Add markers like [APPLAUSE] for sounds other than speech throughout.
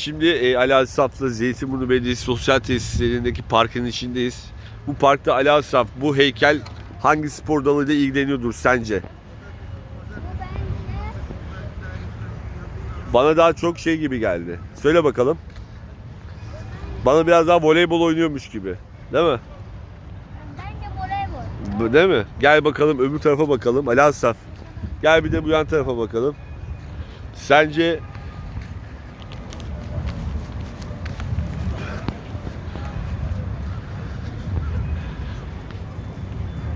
şimdi e, Ali Asaf'la Zeytinburnu Belediyesi sosyal tesislerindeki parkın içindeyiz. Bu parkta Ali Asaf bu heykel hangi spor dalıyla ilgileniyordur sence? Bana daha çok şey gibi geldi. Söyle bakalım. Bana biraz daha voleybol oynuyormuş gibi. Değil mi? Bence voleybol. Bu- Değil mi? Gel bakalım öbür tarafa bakalım. Ali Asaf. Gel bir de bu yan tarafa bakalım. Sence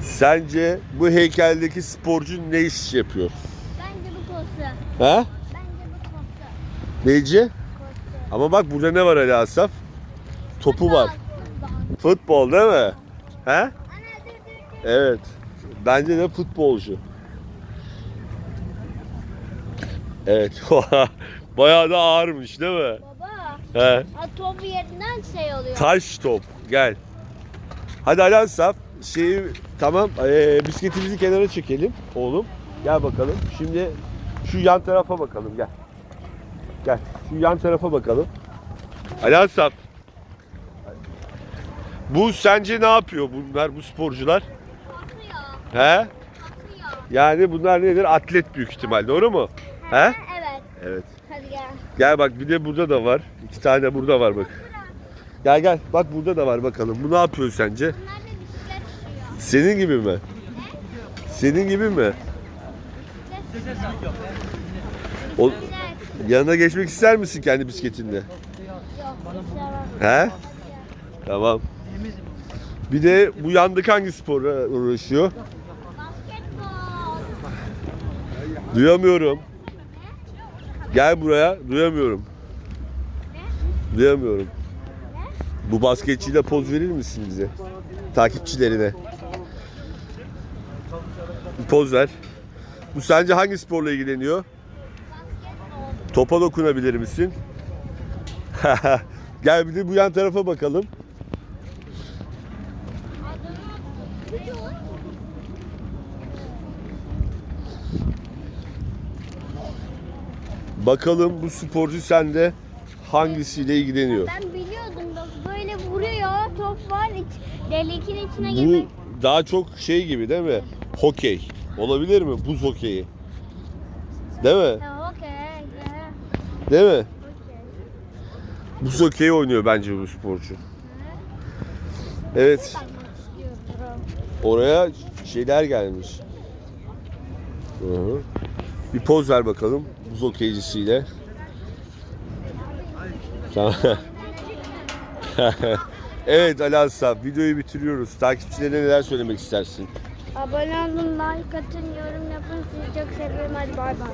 Sence bu heykeldeki sporcu ne iş yapıyor? Bence bu kostu. Ha? Bence bu kostu. Neyci? Kostu. Ama bak burada ne var Ali Asaf? Topu var. Futbol. Değil mi? Dur. Evet. Bence de futbolcu. Evet. [LAUGHS] Bayağı da ağırmış değil mi? Baba. He. Ha, top yerinden şey oluyor. Taş top. Gel. Hadi Ali Asaf. Şeyi tamam. Ee, bisikletimizi kenara çekelim oğlum. Gel bakalım. Şimdi şu yan tarafa bakalım. Gel. Gel. Şu yan tarafa bakalım. Ali Asaf. Bu sence ne yapıyor bunlar bu sporcular? He? Atıyor. Yani bunlar nedir? Atlet büyük ihtimal. Doğru mu? He? Evet. Evet. Hadi gel. Gel bak bir de burada da var. İki tane burada var bak. Gel gel. Bak burada da var bakalım. Bu ne yapıyor sence? Senin gibi mi? Senin gibi mi? O, yanına geçmek ister misin kendi bisikletinde? He? Tamam. Bir de bu yandaki hangi sporla uğraşıyor? Basketbol. Duyamıyorum. Gel buraya. Duyamıyorum. Duyamıyorum. Bu basketçiyle poz verir misin bize? Takipçilerine. Poz ver. Bu sence hangi sporla ilgileniyor? Topa dokunabilir misin? [LAUGHS] Gel bir de bu yan tarafa bakalım. Bakalım bu sporcu sende hangisiyle ilgileniyor? Ben biliyordum vuruyor top var iç, delikin içine Bu girmek. daha çok şey gibi değil mi? Hokey. Olabilir mi? Buz hokeyi. Değil mi? Ha, okey. ya, Değil mi? Buz hokeyi oynuyor bence bu sporcu. Evet. Bakmak istiyorum. Oraya şeyler gelmiş. Hı hı. Bir poz ver bakalım buz hokeycisiyle. Tamam. [LAUGHS] [LAUGHS] evet Ali Asaf videoyu bitiriyoruz. Takipçilerine neler söylemek istersin? Abone olun, like atın, yorum yapın. Sizi çok seviyorum. Hadi bay bay.